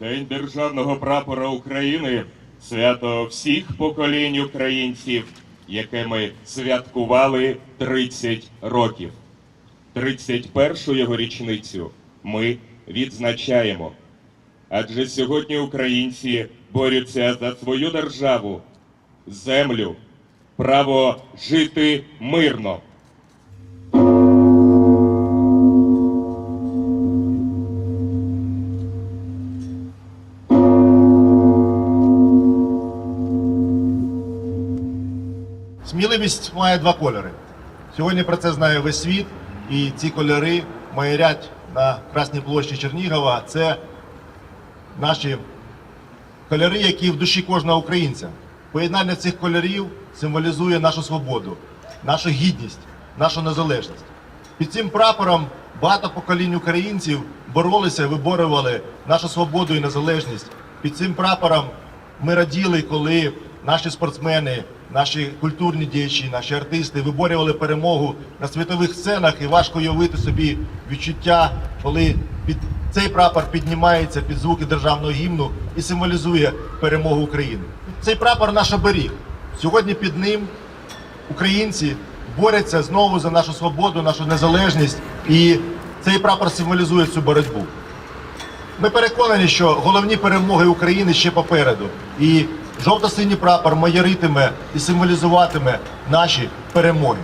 День державного прапора України свято всіх поколінь українців, яке ми святкували 30 років. 31-ю його річницю ми відзначаємо. Адже сьогодні українці борються за свою державу, землю, право жити мирно. Сміливість має два кольори. Сьогодні про це знає весь світ, і ці кольори майорять на Красній площі Чернігова. Це наші кольори, які в душі кожного українця. Поєднання цих кольорів символізує нашу свободу, нашу гідність, нашу незалежність. Під цим прапором багато поколінь українців боролися, виборювали нашу свободу і незалежність. Під цим прапором ми раділи, коли наші спортсмени, наші культурні діячі, наші артисти виборювали перемогу на світових сценах, і важко уявити собі відчуття, коли під цей прапор піднімається під звуки державного гімну і символізує перемогу України. Цей прапор наш оберіг. Сьогодні під ним українці борються знову за нашу свободу, нашу незалежність, і цей прапор символізує цю боротьбу. Ми переконані, що головні перемоги України ще попереду. І жовто-синій прапор майоритиме і символізуватиме наші перемоги.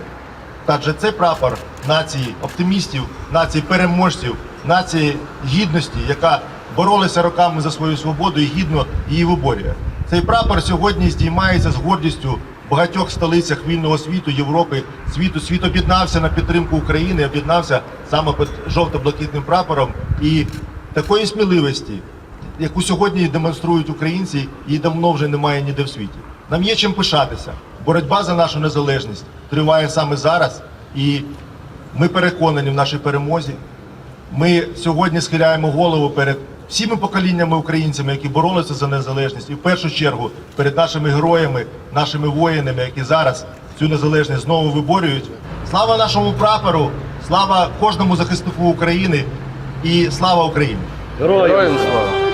Адже цей прапор нації оптимістів, нації переможців, нації гідності, яка боролася роками за свою свободу і гідно її виборює. Цей прапор сьогодні здіймається з гордістю в багатьох столицях вільного світу, Європи, світу. Світ об'єднався на підтримку України, об'єднався саме під жовто-блакитним прапором. І такої сміливості, яку сьогодні демонструють українці, її давно вже немає ніде в світі. Нам є чим пишатися. Боротьба за нашу незалежність триває саме зараз, і ми переконані в нашій перемозі. Ми сьогодні схиляємо голову перед всіми поколіннями українцями, які боролися за незалежність, і в першу чергу перед нашими героями, нашими воїнами, які зараз цю незалежність знову виборюють. Слава нашому прапору, слава кожному захиснику України і слава Україні! Героям слава!